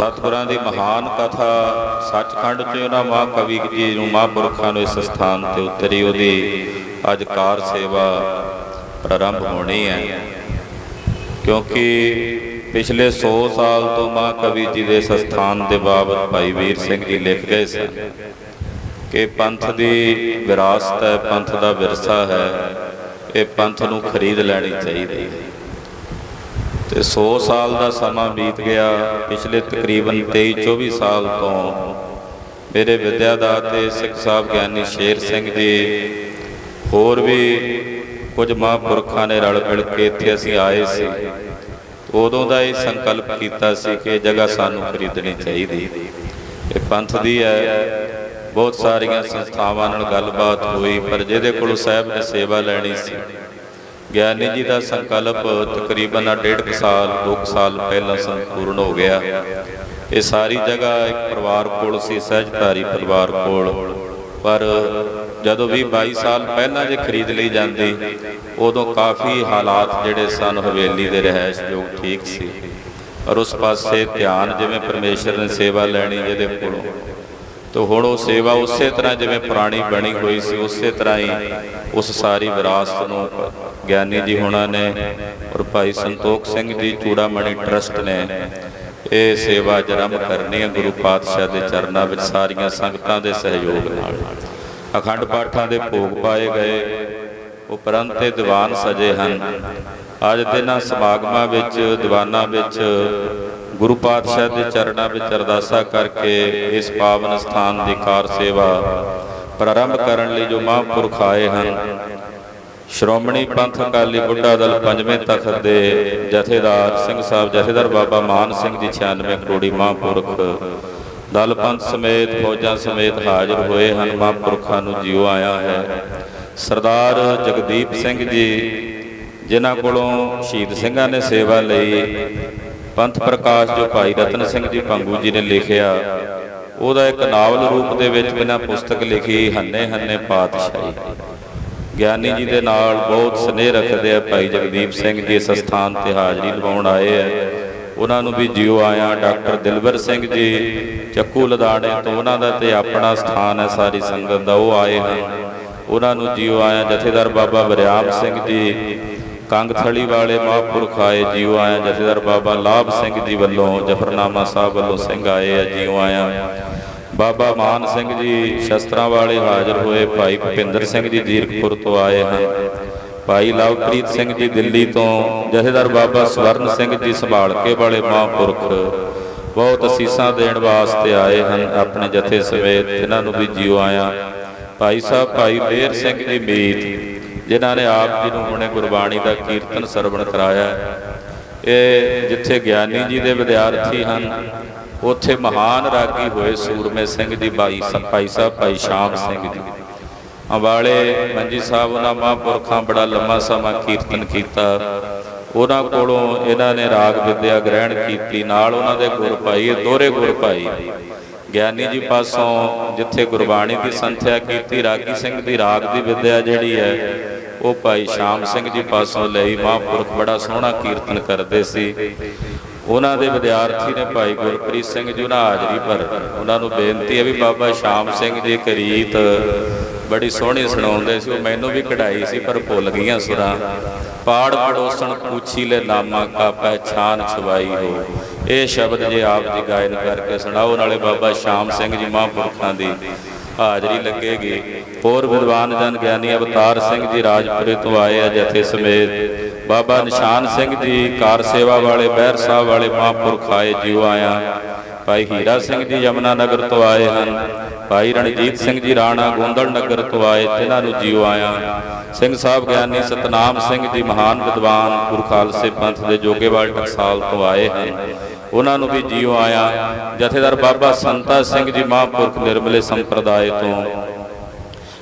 ਸਤਿਗੁਰਾਂ ਦੀ ਮਹਾਨ ਕਥਾ, ਸੱਚਖੰਡ 'ਚ ਉਹਨਾਂ ਮਹਾਕਵੀ ਜੀ ਨੂੰ ਮਹਾਂਪੁਰਖਾਂ ਨੂੰ ਇਸ ਸਥਾਨ ਤੇ ਉਤਰੀ, ਉਹਦੀ ਅੱਜ ਕਾਰ ਸੇਵਾ ਪ੍ਰਾਰੰਭ ਹੋਣੀ ਹੈ। ਕਿਉਂਕਿ ਪਿਛਲੇ 100 ਸਾਲ ਤੋਂ ਮਹਾਕਵੀ ਜੀ ਦੇ ਇਸ ਸਥਾਨ ਦੇ ਬਾਬਤ ਭਾਈ ਵੀਰ ਸਿੰਘ ਜੀ ਲਿਖ ਗਏ ਸਨ ਕਿ ਪੰਥ ਦੀ ਵਿਰਾਸਤ ਹੈ, ਪੰਥ ਦਾ ਵਿਰਸਾ ਹੈ, ਇਹ ਪੰਥ ਨੂੰ ਖਰੀਦ ਲੈਣੀ ਚਾਹੀਦੀ ਹੈ। ਤੇ 100 ਸਾਲ ਦਾ ਸਮਾਂ ਬੀਤ ਗਿਆ, ਪਿਛਲੇ ਤਕਰੀਬਨ 23 24 ਸਾਲ ਤੋਂ। ਮੇਰੇ ਵਿਦਿਆਦਾਤੇ ਸਿੱਖ ਸਾਹਿਬ ਗਿਆਨੀ ਸ਼ੇਰ ਸਿੰਘ ਜੀ, ਹੋਰ ਵੀ ਕੁਝ ਮਹਾਂਪੁਰਖਾਂ ਨੇ ਰਲ ਮਿਲ ਕੇ ਇੱਥੇ ਅਸੀਂ ਆਏ ਸੀ। ਉਦੋਂ ਦਾ ਇਹ ਸੰਕਲਪ ਕੀਤਾ ਸੀ ਕਿ ਇਹ ਜਗ੍ਹਾ ਸਾਨੂੰ ਖਰੀਦਣੀ ਚਾਹੀਦੀ। ਇਹ ਪੰਥ ਦੀ ਹੈ। ਬਹੁਤ ਸਾਰੀਆਂ ਸੰਸਥਾਵਾਂ ਨਾਲ ਗੱਲਬਾਤ ਹੋਈ, ਪਰ ਜਿਹਦੇ ਕੋਲ ਸਾਹਿਬ ਨੇ ਸੇਵਾ ਲੈਣੀ ਸੀ ਗਿਆਨੀ ਜੀ ਦਾ ਸੰਕਲਪ ਤਕਰੀਬਨ 1.5 ਸਾਲ 2 ਸਾਲ ਪਹਿਲਾਂ ਸੰਪੂਰਨ ਹੋ ਗਿਆ। ਇਹ ਸਾਰੀ ਜਗ੍ਹਾ ਇੱਕ ਪਰਿਵਾਰ ਕੋਲ ਸੀ, ਸਹਿਜਧਾਰੀ ਪਰਿਵਾਰ ਕੋਲ। ਪਰ ਜਦੋਂ ਵੀ 22 ਸਾਲ ਪਹਿਲਾਂ ਜੇ ਖਰੀਦ ਲਈ ਜਾਂਦੀ, ਉਦੋਂ ਕਾਫੀ ਹਾਲਾਤ ਜਿਹੜੇ ਸਨ ਹਵੇਲੀ ਦੇ ਰਹਿائش ਜੋ ਠੀਕ ਸੀ। ਔਰ ਉਸ ਪਾਸੇ ਧਿਆਨ ਜਿਵੇਂ ਪਰਮੇਸ਼ਰ ਨੇ ਸੇਵਾ ਲੈਣੀ ਜਿਹਦੇ ਕੋਲੋਂ ਤੋ ਹੁਣ ਉਹ ਸੇਵਾ ਉਸੇ ਤਰ੍ਹਾਂ ਜਿਵੇਂ ਪੁਰਾਣੀ ਬਣੀ ਹੋਈ ਸੀ, ਉਸੇ ਤਰ੍ਹਾਂ ਹੀ ਉਸ ਸਾਰੀ ਵਿਰਾਸਤ ਨੂੰ ਗਿਆਨੀ ਜੀ ਹੁਣਾਂ ਨੇ ਔਰ ਭਾਈ ਸੰਤੋਖ ਸਿੰਘ ਜੀ ਚੂੜਾਮਣੀ ਟਰਸਟ ਨੇ ਇਹ ਸੇਵਾ ਜਨਮ ਕਰਨੀ ਹੈ ਗੁਰੂ ਪਾਤਸ਼ਾਹ ਦੇ ਚਰਨਾਂ ਵਿੱਚ ਸਾਰੀਆਂ ਸੰਗਤਾਂ ਦੇ ਸਹਿਯੋਗ ਨਾਲ। ਅਖੰਡ ਪਾਠਾਂ ਦੇ ਭੋਗ ਪਾਏ ਗਏ ਉਪਰੰਤ ਇਹ ਦੀਵਾਨ ਸਜੇ ਹਨ। ਅੱਜ ਦੇ ਨਾ ਸਮਾਗਮਾਂ ਵਿੱਚ, ਦੀਵਾਨਾਂ ਵਿੱਚ ਗੁਰੂ ਪਾਤਸ਼ਾਹ ਦੇ ਚਰਨਾਂ ਵਿੱਚ ਅਰਦਾਸਾ ਕਰਕੇ ਇਸ ਪਾਵਨ ਸਥਾਨ ਦੀ ਕਾਰ ਸੇਵਾ ਪ੍ਰਾਰੰਭ ਕਰਨ ਲਈ ਜੋ ਮਹਾਂਪੁਰਖ ਆਏ ਹਨ, ਸ਼੍ਰੋਮਣੀ ਪੰਥ ਅਕਾਲੀ ਬੁੱਢਾ ਦਲ ਪੰਜਵੇਂ ਤਖਤ ਦੇ ਜਥੇਦਾਰ ਸਿੰਘ ਸਾਹਿਬ, ਜਥੇਦਾਰ ਬਾਬਾ ਮਾਨ ਸਿੰਘ ਜੀ 96 ਕਰੋੜੀ ਮਹਾਂਪੁਰਖ ਦਲ ਪੰਥ ਸਮੇਤ, ਫੌਜਾਂ ਸਮੇਤ ਹਾਜ਼ਰ ਹੋਏ ਹਨ, ਮਹਾਂਪੁਰਖਾਂ ਨੂੰ ਜਿਉ ਆਇਆ ਹੈ। ਸਰਦਾਰ ਜਗਦੀਪ ਸਿੰਘ ਜੀ, ਜਿਨ੍ਹਾਂ ਕੋਲੋਂ ਸ਼ਹੀਦ ਸਿੰਘਾਂ ਨੇ ਸੇਵਾ ਲਈ ਪੰਥ ਪ੍ਰਕਾਸ਼ ਜੋ ਭਾਈ ਰਤਨ ਸਿੰਘ ਜੀ ਪੰਗੂ ਜੀ ਨੇ ਲਿਖਿਆ, ਉਹਦਾ ਇੱਕ ਨਾਵਲ ਰੂਪ ਦੇ ਵਿੱਚ ਬਿਨਾਂ ਪੁਸਤਕ ਲਿਖੀ ਹੰਨੇ ਹੰਨੇ ਪਾਤਸ਼ਾਹੀ। ਗਿਆਨੀ ਜੀ ਦੇ ਨਾਲ ਬਹੁਤ ਸਨੇਹ ਰੱਖਦੇ ਆ ਭਾਈ ਜਗਦੀਪ ਸਿੰਘ ਜੀ ਇਸ ਸਥਾਨ ਤੇ ਹਾਜ਼ਰੀ ਲਵਾਉਣ ਆਏ ਆ। ਉਹਨਾਂ ਨੂੰ ਵੀ ਜਿਉ ਆਇਆ, ਡਾਕਟਰ ਦਿਲਵਰ ਸਿੰਘ ਜੀ, ਚੱਕੂ ਲਦਾਣੇ ਤੋਂ ਉਹਨਾਂ ਦਾ ਤੇ ਆਪਣਾ ਸਥਾਨ ਹੈ ਸਾਰੀ ਸੰਗਤ ਦਾ, ਉਹ ਆਏ ਹਨ। ਉਹਨਾਂ ਨੂੰ ਜਿਉ ਆਇਆ ਜਥੇਦਾਰ ਬਾਬਾ ਬਰਿਆਮ ਸਿੰਘ ਜੀ ਕੰਗਥਲੀ ਵਾਲੇ ਮਹਾਂਪੁਰਖ ਆਏ, ਜਿਉ ਆਇਆ, ਜਥੇਦਾਰ ਬਾਬਾ ਲਾਭ ਸਿੰਘ ਜੀ ਵੱਲੋਂ, ਜਫਰਨਾਮਾ ਸਾਹਿਬ ਵੱਲੋਂ ਸਿੰਘ ਆਏ ਆ, ਜਿਉ ਆਇਆ। ਬਾਬਾ ਮਾਨ ਸਿੰਘ ਜੀ ਸ਼ਸਤਰਾਂ ਵਾਲੇ ਹਾਜ਼ਰ ਹੋਏ, ਭਾਈ ਭੁਪਿੰਦਰ ਸਿੰਘ ਜੀ ਜੀਰਕਪੁਰ ਤੋਂ ਆਏ ਹਨ। ਭਾਈ ਲਵਪ੍ਰੀਤ ਸਿੰਘ ਜੀ ਦਿੱਲੀ ਤੋਂ, ਜਥੇਦਾਰ ਬਾਬਾ ਸਵਰਨ ਸਿੰਘ ਜੀ ਸੰਭਾਲਕੇ ਵਾਲੇ ਮਹਾਂਪੁਰਖ। ਬਹੁਤ ਅਸੀਸਾਂ ਦੇਣ ਵਾਸਤੇ ਆਏ ਹਨ ਆਪਣੇ ਜਥੇ ਸਮੇਤ ਇਹਨਾਂ ਨੂੰ ਵੀ ਜਿਉ ਆਇਆ। ਭਾਈ ਸਾਹਿਬ, ਭਾਈ ਬੇਰ ਸਿੰਘ ਜੀ ਮੀਤ। ਜਿਨ੍ਹਾਂ ਨੇ ਆਪ ਜੀ ਨੂੰ ਹੁਣੇ ਗੁਰਬਾਣੀ ਦਾ ਕੀਰਤਨ ਸਰਵਣ ਕਰਾਇਆ ਇਹ ਜਿੱਥੇ ਗਿਆਨੀ ਜੀ ਦੇ ਵਿਦਿਆਰਥੀ ਹਨ, ਉੱਥੇ ਮਹਾਨ ਰਾਗੀ ਹੋਏ ਸੂਰਮੇ ਸਿੰਘ ਜੀ, ਭਾਈ ਭਾਈ ਸਾਹਿਬ, ਭਾਈ ਸ਼ਾਮ ਸਿੰਘ ਜੀ। ਅੰਬਾਲੇ ਮੰਜੀ ਸਾਹਿਬ, ਉਹਨਾਂ ਮਹਾਂਪੁਰਖਾਂ ਬੜਾ ਲੰਮਾ ਸਮਾਂ ਕੀਰਤਨ ਕੀਤਾ। ਉਹਨਾਂ ਕੋਲੋਂ ਇਹਨਾਂ ਨੇ ਰਾਗ ਵਿਦਿਆ ਗ੍ਰਹਿਣ ਕੀਤੀ। ਨਾਲ ਉਹਨਾਂ ਦੇ ਗੁਰ ਭਾਈ ਦੋਹਰੇ ਗੁਰ ਭਾਈ। ਗਿਆਨੀ ਜੀ ਪਾਸੋਂ ਜਿੱਥੇ ਗੁਰਬਾਣੀ ਦੀ ਸੰਥਿਆ ਕੀਤੀ, ਰਾਗੀ ਸਿੰਘ ਦੀ ਰਾਗ ਦੀ ਵਿਦਿਆ ਜਿਹੜੀ ਹੈ ਉਹ ਭਾਈ ਸ਼ਾਮ ਸਿੰਘ ਜੀ ਪਾਸੋਂ ਲਈ ਮਹਾਂਪੁਰਖ ਬੜਾ ਸੋਹਣਾ ਕੀਰਤਨ ਕਰਦੇ ਸੀ। ਉਹਨਾਂ ਦੇ ਵਿਦਿਆਰਥੀ ਨੇ ਭਾਈ ਗੁਰਪ੍ਰੀਤ ਸਿੰਘ ਜੀ ਉਹਨਾਂ ਹਾਜ਼ਰੀ ਭਰ। ਉਹਨਾਂ ਨੂੰ ਬੇਨਤੀ ਹੈ ਵੀ ਬਾਬਾ ਸ਼ਾਮ ਸਿੰਘ ਜੀ ਇੱਕ ਰੀਤ ਬੜੀ ਸੋਹਣੀ ਸੁਣਾਉਂਦੇ ਸੀ। ਉਹ ਮੈਨੂੰ ਵੀ ਕਢਾਈ ਸੀ, ਪਰ ਭੁੱਲ ਗਈਆਂ ਸੁਰਾਂ। ਪਾੜ ਪੜੋਸਣ ਪੁੱਛੀ ਲੈ ਨਾਮਾ ਕਾ ਪਹਿਚਾਨ ਛਵਾਈ ਹੋ। ਇਹ ਸ਼ਬਦ ਜੇ ਆਪ ਜੀ ਗਾਇਨ ਕਰਕੇ ਸੁਣਾਓ, ਨਾਲੇ ਬਾਬਾ ਸ਼ਾਮ ਸਿੰਘ ਜੀ ਮਹਾਂਪੁਰਖਾਂ ਦੀ ਹਾਜ਼ਰੀ ਲੱਗੇਗੀ ਹੋਰ ਵਿਦਵਾਨ ਜਨ ਗਿਆਨੀ ਅਵਤਾਰ ਸਿੰਘ ਜੀ ਰਾਜਪੁਰੇ ਤੋਂ ਆਏ ਆ ਜਥੇ ਸਮੇਤ। ਬਾਬਾ ਨਿਸ਼ਾਨ ਸਿੰਘ ਜੀ ਕਾਰ ਸੇਵਾ ਵਾਲੇ, ਬਹਿਰ ਸਾਹਿਬ ਵਾਲੇ, ਮਹਾਂਪੁਰਖ ਆਏ, ਜਿਉ ਆਇਆ। ਭਾਈ ਹੀਰਾ ਸਿੰਘ ਜੀ ਯਮਨਾ ਨਗਰ ਤੋਂ ਆਏ ਹਨ। ਭਾਈ ਰਣਜੀਤ ਸਿੰਘ ਜੀ ਰਾਣਾ ਗੋਂਦਲ ਨਗਰ ਤੋਂ ਆਏ ਜਿਨ੍ਹਾਂ ਨੂੰ ਜਿਉ ਆਇਆ। ਸਿੰਘ ਸਾਹਿਬ ਗਿਆਨੀ ਸਤਨਾਮ ਸਿੰਘ ਜੀ ਮਹਾਨ ਵਿਦਵਾਨ, ਗੁਰੂ ਖਾਲਸੇ ਪੰਥ ਦੇ ਜੋਗੇਵਾਲ ਟਕਸਾਲ ਤੋਂ ਆਏ ਹਨ। ਉਹਨਾਂ ਨੂੰ ਵੀ ਜਿਉ ਆਇਆ। ਜਥੇਦਾਰ ਬਾਬਾ ਸੰਤਾ ਸਿੰਘ ਜੀ ਮਹਾਂਪੁਰਖ ਨਿਰਮਲੇ ਸੰਪਰਦਾਇ ਤੋਂ।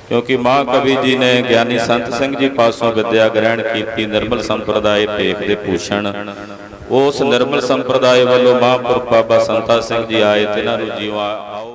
ਕਿਉਂਕਿ ਮਾਂ ਕਵੀ ਜੀ ਨੇ ਗਿਆਨੀ ਸੰਤ ਸਿੰਘ ਜੀ ਪਾਸੋਂ ਵਿਦਿਆ ਗ੍ਰਹਿਣ ਕੀਤੀ ਨਿਰਮਲ ਸੰਪਰਦਾਇ ਭੇਖ ਦੇ ਭੂਸ਼ਣ। ਉਸ ਨਿਰਮਲ ਸੰਪਰਦਾਇ ਵੱਲੋਂ ਮਹਾਂਪੁਰਖ ਬਾਬਾ ਸੰਤਾ ਸਿੰਘ ਜੀ ਆਏ ਤੇ ਇਹਨਾਂ ਨੂੰ ਜਿਉ ਆਓ।